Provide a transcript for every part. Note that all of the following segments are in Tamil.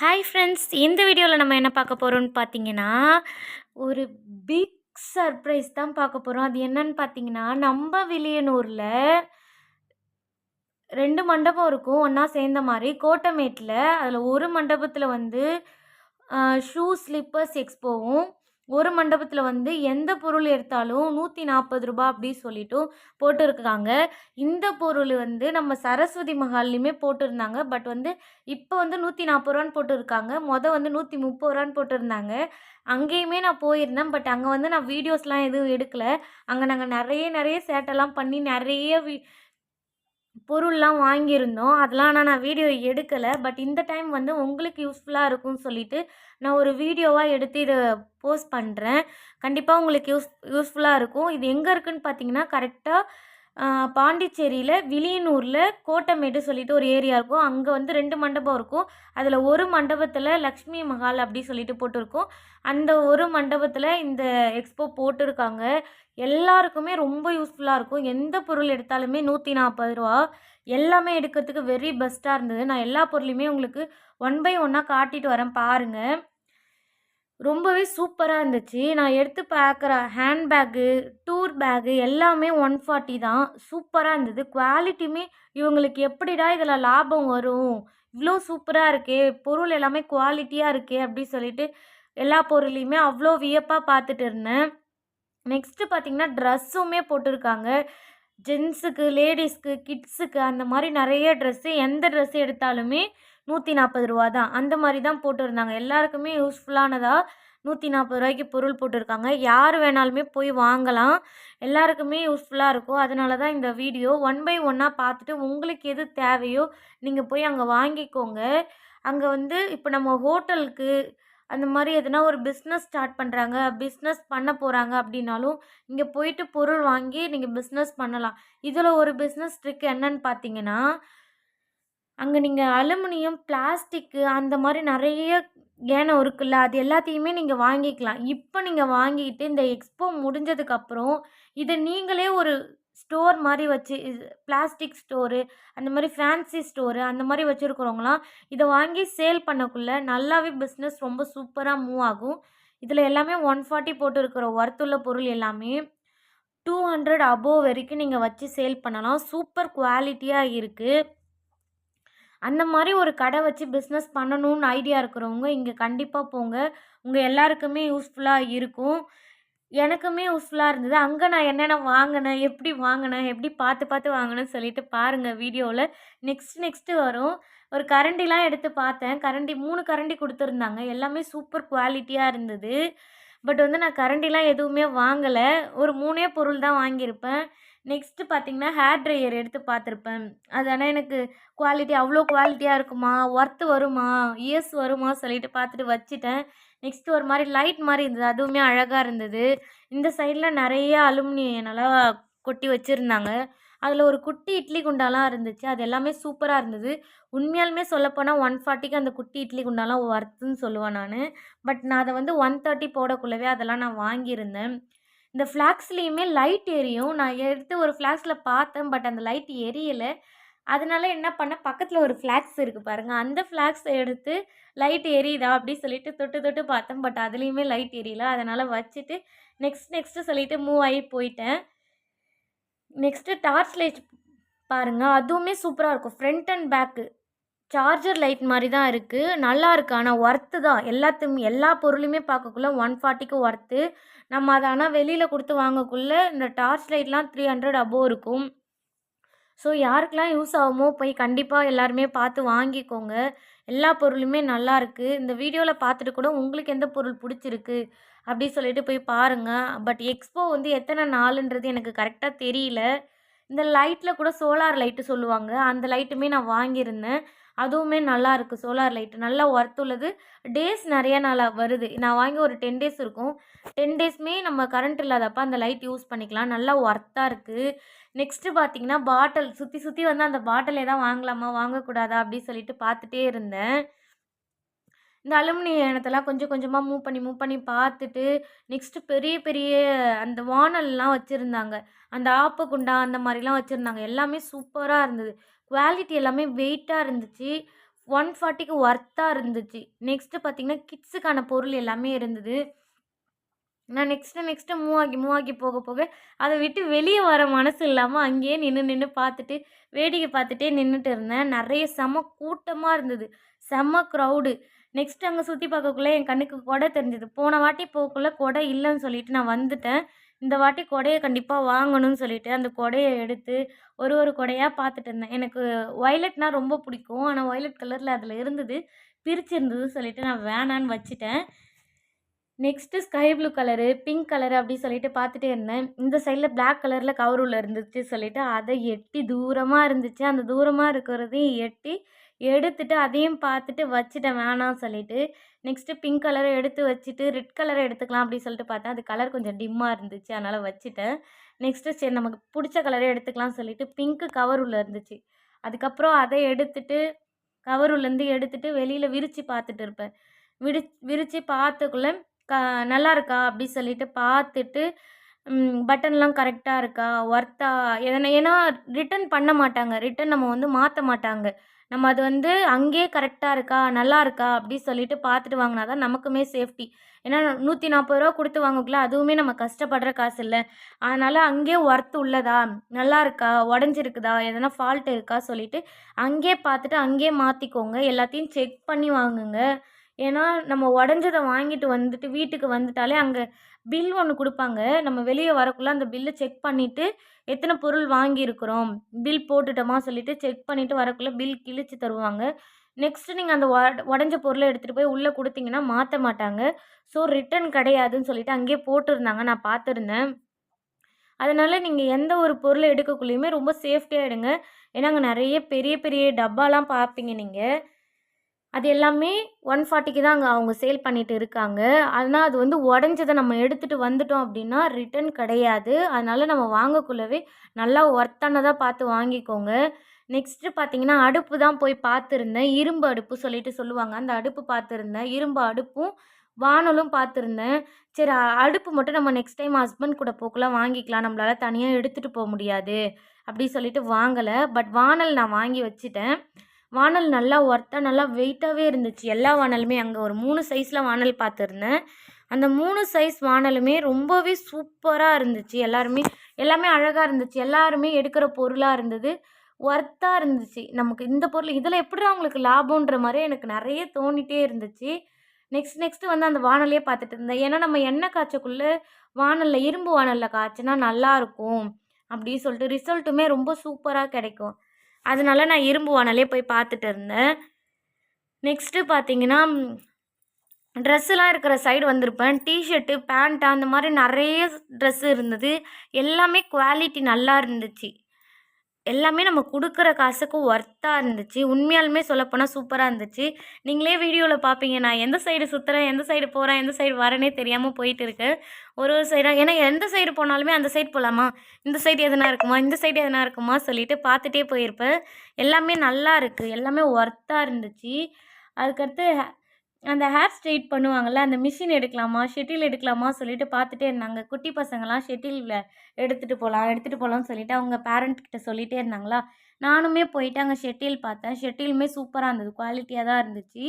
ஹாய் ஃப்ரெண்ட்ஸ் இந்த வீடியோவில் நம்ம என்ன பார்க்க போகிறோம்னு பார்த்தீங்கன்னா ஒரு பிக் சர்ப்ரைஸ் தான் பார்க்க போகிறோம் அது என்னன்னு பார்த்தீங்கன்னா நம்ம வில்லியனூரில் ரெண்டு மண்டபம் இருக்கும். ஒன்றா சேர்ந்த மாதிரி கோட்டமேட்டில் அதில் ஒரு மண்டபத்தில் வந்து ஷூ ஸ்லிப்பர்ஸ் எக்ஸ்போவும் ஒரு மண்டபத்தில் வந்து எந்த பொருள் எடுத்தாலும் நூற்றி நாற்பது ரூபா அப்படி சொல்லிட்டு போட்டிருக்காங்க. இந்த பொருள் வந்து நம்ம சரஸ்வதி மஹால்லையுமே போட்டிருந்தாங்க. பட் வந்து இப்போ வந்து நூற்றி நாற்பது ரூபான்னு போட்டிருக்காங்க. மொதல் வந்து நூற்றி முப்பது ரூபான்னு போட்டிருந்தாங்க. அங்கேயுமே நான் போயிருந்தேன். பட் அங்கே வந்து நான் வீடியோஸ்லாம் எதுவும் எடுக்கலை. அங்கே நாங்கள் நிறைய நிறைய சேட்டெல்லாம் பண்ணி நிறைய வி பொருள்லாம் வாங்கியிருந்தோம். அதெல்லாம் ஆனால் நான் வீடியோ எடுக்கலை. பட் இந்த டைம் வந்து உங்களுக்கு யூஸ்ஃபுல்லாக இருக்கும்னு சொல்லிட்டு நான் ஒரு வீடியோவாக எடுத்து இதை போஸ்ட் பண்ணுறேன் கண்டிப்பாக உங்களுக்கு யூஸ் யூஸ்ஃபுல்லாக இருக்கும். இது எங்கே இருக்குதுன்னு பார்த்தீங்கன்னா கரெக்டாக பாண்டிச்சேரியில் விலியனூரில் கோட்டமேடு சொல்லிட்டு ஒரு ஏரியா இருக்கும். அங்கே வந்து ரெண்டு மண்டபம் இருக்கும். அதில் ஒரு மண்டபத்தில் லக்ஷ்மி மஹால் அப்படி சொல்லிட்டு போட்டிருக்கும். அந்த ஒரு மண்டபத்தில் இந்த எக்ஸ்போ போட்டிருக்காங்க. எல்லாருக்குமே ரொம்ப யூஸ்ஃபுல்லாக இருக்கும். எந்த பொருள் எடுத்தாலுமே நூற்றி நாற்பது ரூபா. எல்லாமே எடுக்கிறதுக்கு வெரி பெஸ்ட்டாக இருந்தது. நான் எல்லா பொருளையுமே உங்களுக்கு ஒன் பை ஒன்னாக காட்டிட்டு வரேன். பாருங்கள் ரொம்பவே சூப்பராக இருந்துச்சு. நான் எடுத்து பார்க்குற ஹேண்ட்பேக்கு டூர் பேக்கு எல்லாமே ஒன் ஃபார்ட்டி தான். சூப்பராக இருந்தது. குவாலிட்டியுமே இவங்களுக்கு எப்படிடா இதில் லாபம் வரும்? இவ்வளோ சூப்பராக இருக்கே. பொருள் எல்லாமே குவாலிட்டியாக இருக்கே அப்படி சொல்லிட்டு எல்லா பொருளையுமே அவ்வளோ வியப்பாக பார்த்துட்டு இருந்தேன். நெக்ஸ்ட்டு பார்த்திங்கன்னா ட்ரெஸ்ஸுமே போட்டிருக்காங்க. ஜென்ஸுக்கு லேடிஸ்க்கு கிட்ஸுக்கு அந்த மாதிரி நிறைய ட்ரெஸ்ஸு எந்த ட்ரெஸ் எடுத்தாலுமே நூற்றி நாற்பது ரூபா தான் அந்த மாதிரி தான் போட்டிருந்தாங்க. எல்லாருக்குமே யூஸ்ஃபுல்லானதாக நூற்றி நாற்பது ரூபாய்க்கு பொருள் போட்டிருக்காங்க. யார் வேணாலுமே போய் வாங்கலாம். எல்லாருக்குமே யூஸ்ஃபுல்லாக இருக்கும். அதனால தான் இந்த வீடியோ ஒன் பை ஒன்னாக பார்த்துட்டு உங்களுக்கு எது தேவையோ நீங்கள் போய் அங்கே வாங்கிக்கோங்க. அங்கே வந்து இப்போ நம்ம ஹோட்டலுக்கு அந்த மாதிரி எதுனா ஒரு பிஸ்னஸ் ஸ்டார்ட் பண்ணுறாங்க பிஸ்னஸ் பண்ண போகிறாங்க அப்படின்னாலும் இங்கே போயிட்டு பொருள் வாங்கி நீங்கள் பிஸ்னஸ் பண்ணலாம். இதில் ஒரு பிஸ்னஸ் ட்ரிக் என்னன்னு பார்த்தீங்கன்னா அங்கே நீங்கள் அலுமினியம் பிளாஸ்டிக்கு அந்த மாதிரி நிறைய ஏனம் இருக்குல்ல அது எல்லாத்தையுமே நீங்கள் வாங்கிக்கலாம். இப்போ நீங்கள் வாங்கிட்டு இந்த எக்ஸ்போ முடிஞ்சதுக்கப்புறம் இதை நீங்களே ஒரு ஸ்டோர் மாதிரி வச்சு பிளாஸ்டிக் ஸ்டோரு அந்த மாதிரி ஃபேன்சி ஸ்டோரு அந்த மாதிரி வச்சுருக்கிறவங்களாம் இதை வாங்கி சேல் பண்ணக்குள்ளே நல்லாவே பிஸ்னஸ் ரொம்ப சூப்பராக மூவ் ஆகும். இதில் எல்லாமே ஒன் ஃபார்ட்டி போட்டு இருக்கிற ஒர்த்துள்ள பொருள் எல்லாமே டூ ஹண்ட்ரட் அபோவ் வரைக்கும் நீங்கள் வச்சு சேல் பண்ணலாம். சூப்பர் குவாலிட்டியாக இருக்குது அந்த மாதிரி ஒரு கடை வச்சு பிஸ்னஸ் பண்ணணும்னு ஐடியா இருக்கிறவங்க இங்கே கண்டிப்பாக போங்க. உங்கள் எல்லாருக்குமே யூஸ்ஃபுல்லாக இருக்கும். எனக்குமே யூஸ்ஃபுல்லாக இருந்தது. அங்கே நான் என்னென்ன வாங்கினேன் எப்படி வாங்கினேன் எப்படி பார்த்து பார்த்து வாங்கினேன்னு சொல்லிட்டு பாருங்கள் வீடியோவில் நெக்ஸ்ட் நெக்ஸ்ட்டு வரும். ஒரு கரண்டிலாம் எடுத்து பார்த்தேன். கரண்டி மூணு கரண்டி கொடுத்துருந்தாங்க. எல்லாமே சூப்பர் குவாலிட்டியாக இருந்தது. பட் வந்து நான் கரண்டிலாம் எதுவுமே வாங்கலை. ஒரு மூணே பொருள் தான் வாங்கியிருப்பேன். நெக்ஸ்ட்டு பார்த்திங்கன்னா ஹேர் ட்ரையர் எடுத்து பார்த்துருப்பேன். அது ஆனால் எனக்கு குவாலிட்டி அவ்வளோ குவாலிட்டியாக இருக்குமா? ஒர்த்து வருமா? இயர்ஸ் வருமா? சொல்லிட்டு பார்த்துட்டு வச்சுட்டேன். நெக்ஸ்ட்டு ஒரு மாதிரி லைட் மாதிரி இருந்தது. அதுவுமே அழகாக இருந்தது. இந்த சைடில் நிறைய அலுமினியம் கொட்டி வச்சுருந்தாங்க. அதில் ஒரு குட்டி இட்லி குண்டாலாம் இருந்துச்சு. அது எல்லாமே சூப்பராக இருந்தது. உண்மையாலுமே சொல்லப்போனால் ஒன் ஃபார்ட்டிக்கு அந்த குட்டி இட்லி குண்டாலாம் ஒர்த்துன்னு சொல்லுவேன் நான். பட் நான் அதை வந்து ஒன் தேர்ட்டி போடக்குள்ளவே அதெல்லாம் நான் வாங்கியிருந்தேன். இந்த ஃப்ளாக்ஸ்லேயுமே லைட் எரியும். நான் எடுத்து ஒரு ஃப்ளாக்ஸில் பார்த்தேன் பட் அந்த லைட் எரியலை. அதனால என்ன பண்ணேன் பக்கத்தில் ஒரு ஃப்ளாக்ஸ் இருக்குது பாருங்கள் அந்த ஃப்ளாக்ஸை எடுத்து லைட் எரியுதா அப்படி சொல்லிட்டு தொட்டு தொட்டு பார்த்தேன். பட் அதுலேயுமே லைட் எரியல. அதனால் வச்சுட்டு நெக்ஸ்ட் நெக்ஸ்ட்டு சொல்லிவிட்டு மூவ் ஆகி போயிட்டேன். நெக்ஸ்ட்டு டார்ச் லைட் பாருங்கள் அதுவுமே சூப்பராக இருக்கும். Front and back charger light மாதிரி தான் இருக்குது நல்லா இருக்குது ஆனால் ஒர்த்து தான். எல்லாத்தையும் எல்லா பொருளுமே பார்க்கக்குள்ள ஒன் ஃபார்ட்டிக்கு ஒர்த்து நம்ம அதை ஆனால் வெளியில் கொடுத்து வாங்கக்குள்ளே இந்த டார்ச் லைட்லாம் த்ரீ ஹண்ட்ரட் அபோவ் இருக்கும். ஸோ யாருக்கெல்லாம் யூஸ் ஆகுமோ போய் கண்டிப்பாக எல்லாருமே பார்த்து வாங்கிக்கோங்க. எல்லா பொருளுமே நல்லாயிருக்கு இந்த வீடியோவில் பார்த்துட்டு கூட உங்களுக்கு எந்த பொருள் பிடிச்சிருக்கு அப்படி சொல்லிட்டு போய் பாருங்கள் பட் எக்ஸ்போ வந்து எத்தனை நாளுன்றது எனக்கு கரெக்டாக தெரியல. இந்த லைட்டில் கூட சோலார் லைட்டு சொல்லுவாங்க. அந்த லைட்டுமே நான் வாங்கியிருந்தேன். அதுவுமே நல்லா இருக்குது சோலார் லைட்டு நல்லா ஒர்த் உள்ளது. டேஸ் நிறைய நாளாக வருது. நான் வாங்கி ஒரு டென் டேஸ் இருக்கும். டென் டேஸ்மே நம்ம கரண்ட் இல்லாதப்ப அந்த லைட் யூஸ் பண்ணிக்கலாம். நல்லா ஒர்த்தாக இருக்குது நெக்ஸ்ட்டு பார்த்தீங்கன்னா பாட்டில் சுற்றி சுற்றி வந்து அந்த பாட்டிலே தான் வாங்கலாமா? வாங்கக்கூடாதா? அப்படின்னு சொல்லிட்டு பார்த்துட்டே இருந்தேன். இந்த அலுமினிய இனத்தெல்லாம் கொஞ்சம் கொஞ்சமாக மூவ் பண்ணி மூவ் பண்ணி பார்த்துட்டு நெக்ஸ்ட்டு பெரிய பெரிய அந்த வானல்லாம் வச்சுருந்தாங்க. அந்த ஆப்பு குண்டா அந்த மாதிரிலாம் வச்சுருந்தாங்க. எல்லாமே சூப்பராக இருந்தது. குவாலிட்டி எல்லாமே வெயிட்டாக இருந்துச்சு. ஒன் ஃபார்ட்டிக்கு ஒர்த்தாக இருந்துச்சு. நெக்ஸ்ட்டு பார்த்தீங்கன்னா கிட்ஸுக்கான பொருள் எல்லாமே இருந்தது. நான் நெக்ஸ்ட்டு நெக்ஸ்ட்டு மூவ் ஆகி மூவ் ஆகி போக போக அதை விட்டு வெளியே வர மனசு இல்லாமல் அங்கேயே நின்று நின்று பார்த்துட்டு வேடிக்கை பார்த்துட்டே நின்றுட்டு இருந்தேன். நிறைய செம கூட்டமாக இருந்தது. செம்ம க்ரௌடு நெக்ஸ்ட் அங்கே சுற்றி பார்க்கக்குள்ளே என் கண்ணுக்கு கொடை தெரிஞ்சது. போன வாட்டி போகக்குள்ளே கொடை இல்லைன்னு சொல்லிட்டு நான் வந்துட்டேன். இந்த வாட்டி கொடையை கண்டிப்பாக வாங்கணும்னு சொல்லிட்டு அந்த கொடையை எடுத்து ஒரு ஒரு கொடையாக பார்த்துட்டு இருந்தேன். எனக்கு வயலட்னால் ரொம்ப பிடிக்கும். ஆனால் வயலட் கலரில் அதில் இருந்தது பிரிச்சிருந்தது சொல்லிட்டு நான் வேணான்னு வச்சுட்டேன். Next sky blue colour pink colour அப்படி சொல்லிட்டு பார்த்துட்டே இருந்தேன். இந்த சைடில் பிளாக் கலரில் கவர் உள்ள இருந்துச்சு சொல்லிட்டு அதை எட்டி தூரமாக இருந்துச்சு. அந்த தூரமாக இருக்கிறதையும் எட்டி எடுத்துட்டு அதையும் பார்த்துட்டு வச்சுட்டேன் வேணாம் சொல்லிட்டு. நெக்ஸ்ட்டு பிங்க் கலரை எடுத்து வச்சுட்டு ரெட் கலரை எடுத்துக்கலாம் அப்படின்னு சொல்லிட்டு பார்த்தேன். அது கலர் கொஞ்சம் டிம்மாக இருந்துச்சு அதனால் வச்சுட்டேன். நெக்ஸ்ட்டு சரி நமக்கு பிடிச்ச கலரே எடுத்துக்கலாம் சொல்லிட்டு பிங்க்கு கவர் உள்ளே இருந்துச்சு. அதுக்கப்புறம் அதை எடுத்துட்டு கவர் உள்ளேருந்து எடுத்துட்டு வெளியில் விரித்து பார்த்துட்டு இருப்பேன். விரி விரித்து பார்த்துக்குள்ளே க நல்லா இருக்கா? அப்படி சொல்லிட்டு பார்த்துட்டு பட்டன்லாம் கரெக்டாக இருக்கா? ஒர்த்தா எதனா ஏன்னா ரிட்டன் பண்ண மாட்டாங்க. ரிட்டன் நம்ம வந்து மாற்ற மாட்டாங்க. நம்ம அது வந்து அங்கேயே கரெக்டாக இருக்கா? நல்லா இருக்கா? அப்படி சொல்லிட்டு பார்த்துட்டு வாங்கினா தான் நமக்குமே சேஃப்டி ஏன்னா நூற்றி நாற்பது ரூபா கொடுத்து வாங்கக்குள்ள அதுவுமே நம்ம கஷ்டப்படுற காசு இல்லை. அதனால் அங்கேயே ஒர்த்து உள்ளதா? நல்லா இருக்கா? உடஞ்சிருக்குதா? எதனா ஃபால்ட் இருக்கா? சொல்லிட்டு அங்கேயே பார்த்துட்டு அங்கேயே மாற்றிக்கோங்க எல்லாத்தையும் செக் பண்ணி வாங்குங்க. ஏன்னா நம்ம உடஞ்சதை வாங்கிட்டு வந்துட்டு வீட்டுக்கு வந்துட்டாலே அங்கே பில் ஒன்று கொடுப்பாங்க. நம்ம வெளியே வரக்குள்ளே அந்த பில்லை செக் பண்ணிவிட்டு எத்தனை பொருள் வாங்கியிருக்கிறோம்? பில் போட்டுட்டோமா சொல்லிவிட்டு செக் பண்ணிவிட்டு வரக்குள்ளே பில் கிழிச்சு தருவாங்க. நெக்ஸ்ட்டு நீங்கள் அந்த உட உடஞ்ச பொருளை எடுத்துகிட்டு போய் உள்ளே கொடுத்தீங்கன்னா மாற்ற மாட்டாங்க. ஸோ ரிட்டன் கிடையாதுன்னு சொல்லிவிட்டு அங்கேயே போட்டிருந்தாங்க. நான் பார்த்துருந்தேன். அதனால் நீங்கள் எந்த ஒரு பொருளை எடுக்கக்குள்ளேயுமே ரொம்ப சேஃப்டியாக எடுங்க. ஏன்னா அங்கே நிறைய பெரிய பெரிய டப்பாலாம் பார்ப்பீங்க நீங்கள் அது எல்லாமே ஒன் ஃபார்ட்டிக்கு தான் அங்கே அவங்க சேல் பண்ணிட்டு இருக்காங்க. ஆனால் அது வந்து உடஞ்சதை நம்ம எடுத்துகிட்டு வந்துட்டோம் அப்படின்னா ரிட்டர்ன் கிடையாது. அதனால் நம்ம வாங்கக்குள்ளவே நல்லா ஒர்த்தானதாக பார்த்து வாங்கிக்கோங்க. நெக்ஸ்ட்டு பார்த்தீங்கன்னா அடுப்பு தான் போய் பார்த்துருந்தேன். இரும்பு அடுப்பு சொல்லிட்டு சொல்லுவாங்க. அந்த அடுப்பு பார்த்துருந்தேன். இரும்பு அடுப்பும் வானலும் பார்த்துருந்தேன். சரி அடுப்பு மட்டும் நம்ம நெக்ஸ்ட் டைம் ஹஸ்பண்ட் கூட போக்கெலாம் வாங்கிக்கலாம். நம்மளால் தனியாக எடுத்துகிட்டு போக முடியாது. அப்படி சொல்லிட்டு வாங்கலை. பட் வானல் நான் வாங்கி வச்சுட்டேன். வானல் நல்லா ஒர்த்தாக நல்லா வெயிட்டாகவே இருந்துச்சு. எல்லா வானலுமே அங்கே ஒரு மூணு சைஸில் வானல் பார்த்துருந்தேன். அந்த மூணு சைஸ் வானலுமே ரொம்பவே சூப்பராக இருந்துச்சு. எல்லாருமே எல்லாமே அழகாக இருந்துச்சு. எல்லாருமே எடுக்கிற பொருளாக இருந்தது. ஒர்த்தாக இருந்துச்சு. நமக்கு இந்த பொருள் இதில் எப்படி அவங்களுக்கு லாபம்ன்ற மாதிரி எனக்கு நிறைய தோணிட்டே இருந்துச்சு. நெக்ஸ்ட் நெக்ஸ்ட்டு வந்து அந்த வானலையே பார்த்துட்டு இருந்தேன். ஏன்னா நம்ம எண்ணெய் காய்ச்சக்குள்ளே வானலில் இரும்பு வானலில் காய்ச்சினா நல்லாயிருக்கும் அப்படி சொல்லிட்டு ரிசல்ட்டுமே ரொம்ப சூப்பராக கிடைக்கும். அதனால நான் இரும்பு வானலே போய் பார்த்துட்டு இருந்தேன். நெக்ஸ்ட்டு பார்த்தீங்கன்னா ட்ரெஸ்ஸுலாம் இருக்கிற சைடு வந்திருப்பேன். டிஷர்ட்டு பேண்ட்டு அந்த மாதிரி நிறைய ட்ரெஸ்ஸு இருந்தது. எல்லாமே குவாலிட்டி நல்லா இருந்துச்சு. எல்லாமே நம்ம கொடுக்குற காசுக்கு ஒர்த்தாக இருந்துச்சு. உண்மையாலுமே சொல்லப்போனால் சூப்பராக இருந்துச்சு. நீங்களே வீடியோவில் பார்ப்பீங்க நான் எந்த சைடு சுற்றுறேன் எந்த சைடு போகிறேன் எந்த சைடு வரேனே தெரியாமல் போயிட்டு இருக்கேன் ஒரு ஒரு சைடாக ஏன்னா எந்த சைடு போனாலுமே அந்த சைடு போகலாமா இந்த சைடு எதனா இருக்குமா? இந்த சைடு எதனா இருக்குமா? சொல்லிட்டு பார்த்துட்டே போயிருப்பேன். எல்லாமே நல்லா இருக்குது எல்லாமே ஒர்த்தாக இருந்துச்சு. அதுக்கடுத்து அந்த ஹேர் ஸ்ட்ரெயிட் பண்ணுவாங்கள்ல அந்த மிஷின் எடுக்கலாமா ஷெட்டில் எடுக்கலாமா சொல்லிட்டு பார்த்துட்டே இருந்தாங்க. குட்டி பசங்களாம் ஷெட்டிலில் எடுத்துகிட்டு போகலாம் எடுத்துகிட்டு போகலான்னு சொல்லிட்டு அவங்க பேரண்ட் கிட்ட சொல்லிகிட்டே இருந்தாங்களா? நானுமே போயிட்டு அங்கே ஷெட்டில் பார்த்தேன். ஷெட்டிலுமே சூப்பராக இருந்தது குவாலிட்டியாக தான் இருந்துச்சு.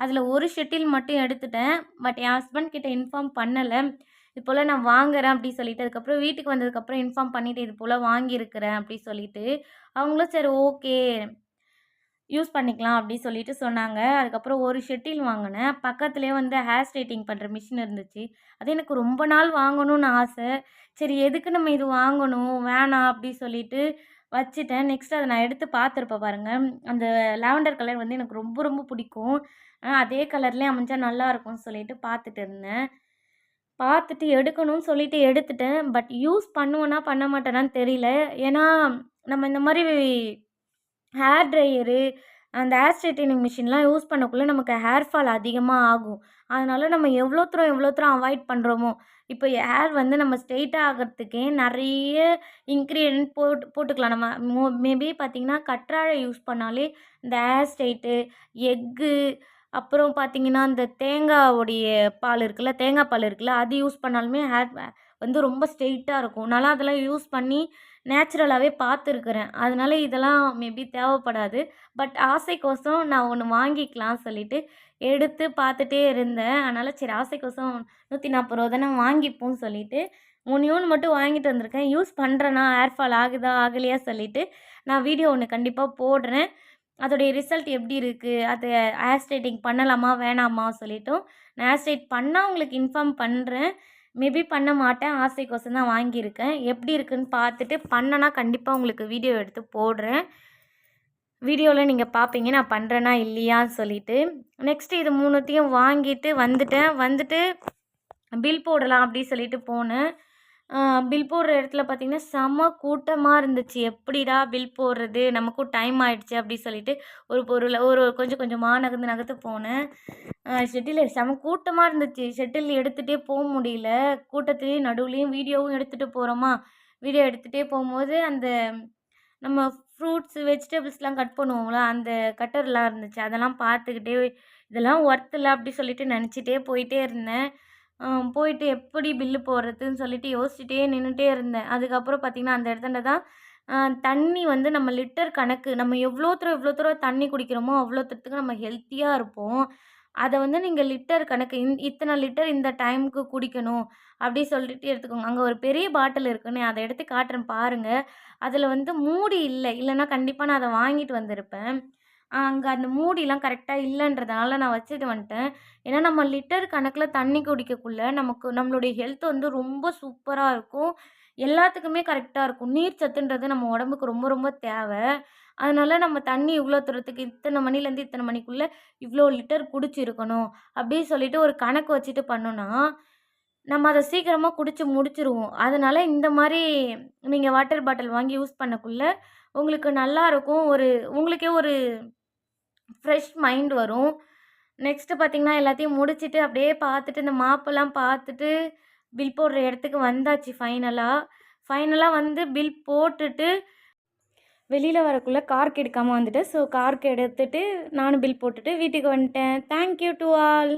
அதில் ஒரு ஷெட்டில் மட்டும் எடுத்துட்டேன் பட் என் ஹஸ்பண்ட் கிட்ட இன்ஃபார்ம் பண்ணலை. இது போல் நான் வாங்குறேன் அப்படி சொல்லிட்டு அதுக்கப்புறம் வீட்டுக்கு வந்ததுக்கப்புறம் இன்ஃபார்ம் பண்ணிவிட்டு இது போல் வாங்கியிருக்கிறேன் அப்படி சொல்லிட்டு அவங்களும் சரி ஓகே யூஸ் பண்ணிக்கலாம் அப்படின்னு சொல்லிட்டு சொன்னாங்க. அதுக்கப்புறம் ஒரு ஷெட்டில் வாங்கினேன். பக்கத்துலேயே வந்து ஹேர் ஸ்ட்ரைட்டிங் பண்ணுற மிஷின் இருந்துச்சு. அது எனக்கு ரொம்ப நாள் வாங்கணும்னு ஆசை. சரி எதுக்கு நம்ம இது வாங்கணும்? வேணாம் அப்படி சொல்லிட்டு வச்சுட்டேன். நெக்ஸ்ட் அதை நான் எடுத்து பார்த்துருப்பேன் பாருங்கள் அந்த லாவெண்டர் கலர் வந்து எனக்கு ரொம்ப ரொம்ப பிடிக்கும். ஆனால் அதே கலர்லேயே அமைஞ்சா நல்லா இருக்கும்னு சொல்லிட்டு பார்த்துட்டு இருந்தேன். பார்த்துட்டு எடுக்கணும்னு சொல்லிட்டு எடுத்துட்டேன். பட் யூஸ் பண்ணுவேன்னா பண்ண மாட்டேனான்னு தெரியல. ஏன்னா நம்ம இந்த மாதிரி ஹேர் ட்ரையரு அந்த ஹேர் ஸ்ட்ரைட்டனிங் மிஷின்லாம் யூஸ் பண்ணக்குள்ளே நமக்கு ஹேர் ஃபால் அதிகமாக ஆகும். அதனால் நம்ம எவ்வளோ தூரம் எவ்வளோ தூரம் அவாய்ட் பண்ணுறோமோ இப்போ ஹேர் வந்து நம்ம ஸ்ட்ரெயிட்டாக ஆகிறதுக்கே நிறைய இன்க்ரீடியன்ட் போட்டு போட்டுக்கலாம். நம்ம மோ மேபி பார்த்திங்கன்னா கற்றாழை யூஸ் பண்ணாலே இந்த ஹேர் ஸ்ட்ரெயிட்டு எக்கு அப்புறம் பார்த்திங்கன்னா இந்த தேங்காவுடைய பால் இருக்குல்ல தேங்காய் பால் இருக்குல்ல அது யூஸ் பண்ணாலுமே ஹேர் வந்து ரொம்ப ஸ்ட்ரெயிட்டாக இருக்கும். நல்லா அதெல்லாம் யூஸ் பண்ணி நேச்சுரலாகவே பார்த்துருக்குறேன். அதனால இதெல்லாம் மேபி தேவைப்படாது. பட் ஆசைக்கோசம் நான் ஒன்று வாங்கிக்கலாம் சொல்லிட்டு எடுத்து பார்த்துட்டே இருந்தேன். அதனால் சரி ஆசைக்கோசம் நூற்றி நாற்பது ரூபா தானே வாங்கிப்போம்னு சொல்லிட்டு ஒன்று மட்டும் வாங்கிட்டு வந்திருக்கேன். யூஸ் பண்ணுறேன்னா ஏர்ஃபால் ஆகுதா? ஆகலையா? சொல்லிட்டு நான் வீடியோ ஒன்று கண்டிப்பாக போடுறேன். அதோடைய ரிசல்ட் எப்படி இருக்குது அது ஹேர் ஸ்ட்ரைட்டிங் பண்ணலாமா? வேணாமா? சொல்லிட்டும் நான் ஹேர் ஸ்ட்ரைட் பண்ணால் உங்களுக்கு இன்ஃபார்ம் பண்ணுறேன் மேபி பண்ண மாட்டேன். ஆசைக்கோசம் தான் வாங்கியிருக்கேன். எப்படி இருக்குன்னு பார்த்துட்டு பண்ணனா கண்டிப்பாக உங்களுக்கு வீடியோ எடுத்து போடுறேன். வீடியோவில் நீங்கள் பார்ப்பீங்க நான் பண்ணுறேனா இல்லையான்னு சொல்லிட்டு. நெக்ஸ்ட்டு இது மூணுத்தையும் வாங்கிட்டு வந்துட்டேன். வந்துட்டு பில் போடலாம் அப்படி சொல்லிட்டு போனேன். பில் போடுற இடத்துல பார்த்திங்கன்னா செம கூட்டமாக இருந்துச்சு. எப்படிடா பில் போடுறது? நமக்கும் டைம் ஆகிடுச்சு அப்படி சொல்லிட்டு ஒரு பொருளை ஒரு கொஞ்சம் கொஞ்சமாக நகர்ந்து நகர்த்து போனேன். ஷெட்டில் செம கூட்டமாக இருந்துச்சு. ஷெட்டில் எடுத்துகிட்டே போக முடியல. கூட்டத்துலேயும் நடுவுலேயும் வீடியோவும் எடுத்துகிட்டு போகிறோமா வீடியோ எடுத்துகிட்டே போகும்போது அந்த நம்ம ஃப்ரூட்ஸ் வெஜிடபிள்ஸ்லாம் கட் பண்ணுவோம்ல அந்த கட்டர்லாம் இருந்துச்சு. அதெல்லாம் பார்த்துக்கிட்டே இதெல்லாம் ஒர்த் இல்லை அப்படி சொல்லிட்டு நினச்சிட்டே போயிட்டே இருந்தேன். போயிட்டு எப்படி பில்லு போடுறதுன்னு சொல்லிட்டு யோசிச்சுட்டே நின்றுட்டே இருந்தேன். அதுக்கப்புறம் பார்த்திங்கன்னா அந்த இடத்துல தான் தண்ணி வந்து நம்ம லிட்டர் கணக்கு நம்ம எவ்வளோ தூரம் எவ்வளோ தூரம் தண்ணி குடிக்கிறோமோ அவ்வளோ தூரத்துக்கு நம்ம ஹெல்த்தியாக இருப்போம். அதை வந்து நீங்கள் லிட்டர் கணக்கு இந் இத்தனை லிட்டர் இந்த டைமுக்கு குடிக்கணும் அப்படி சொல்லிட்டு எடுத்துக்கோங்க. அங்கே ஒரு பெரிய பாட்டில் இருக்குன்னு அதை எடுத்து காட்டுறேன் பாருங்கள் அதில் வந்து மூடி இல்லை. இல்லைன்னா கண்டிப்பாக நான் அதை வாங்கிட்டு வந்திருப்பேன். அங்கே அந்த மூடிலாம் கரெக்டாக இல்லைன்றதுனால நான் வச்சுட்டு வந்துட்டேன். ஏன்னா நம்ம லிட்டர் கணக்கில் தண்ணி குடிக்கக்குள்ள நமக்கு நம்மளுடைய ஹெல்த் வந்து ரொம்ப சூப்பராக இருக்கும். எல்லாத்துக்குமே கரெக்டாக இருக்கும். நீர் சத்துன்றது நம்ம உடம்புக்கு ரொம்ப ரொம்ப தேவை. அதனால் நம்ம தண்ணி இவ்வளோ தூரத்துக்கு இத்தனை மணிலேருந்து இத்தனை மணிக்குள்ளே இவ்வளோ லிட்டர் குடிச்சிருக்கணும். அப்படின்னு சொல்லிட்டு ஒரு கணக்கு வச்சுட்டு பண்ணோன்னா நம்ம அதை சீக்கிரமாக குடித்து முடிச்சிருவோம். அதனால் இந்த மாதிரி நீங்கள் வாட்டர் பாட்டில் வாங்கி யூஸ் பண்ணக்குள்ளே உங்களுக்கு நல்லாயிருக்கும் ஒரு உங்களுக்கே ஒரு ஃப்ரெஷ் மைண்ட் வரும். நெக்ஸ்ட்டு பார்த்திங்கன்னா எல்லாத்தையும் முடிச்சுட்டு அப்படியே பார்த்துட்டு இந்த மாப்பெல்லாம் பார்த்துட்டு பில் போடுற இடத்துக்கு வந்தாச்சு ஃபைனலாக ஃபைனலாக வந்து பில் போட்டுட்டு வெளியில் வரக்குள்ளே கார்க்கு எடுக்காமல் வந்துட்டு ஸோ கார்க்கு எடுத்துட்டு நானும் பில் போட்டுட்டு வீட்டுக்கு வந்துட்டேன். Thank you to all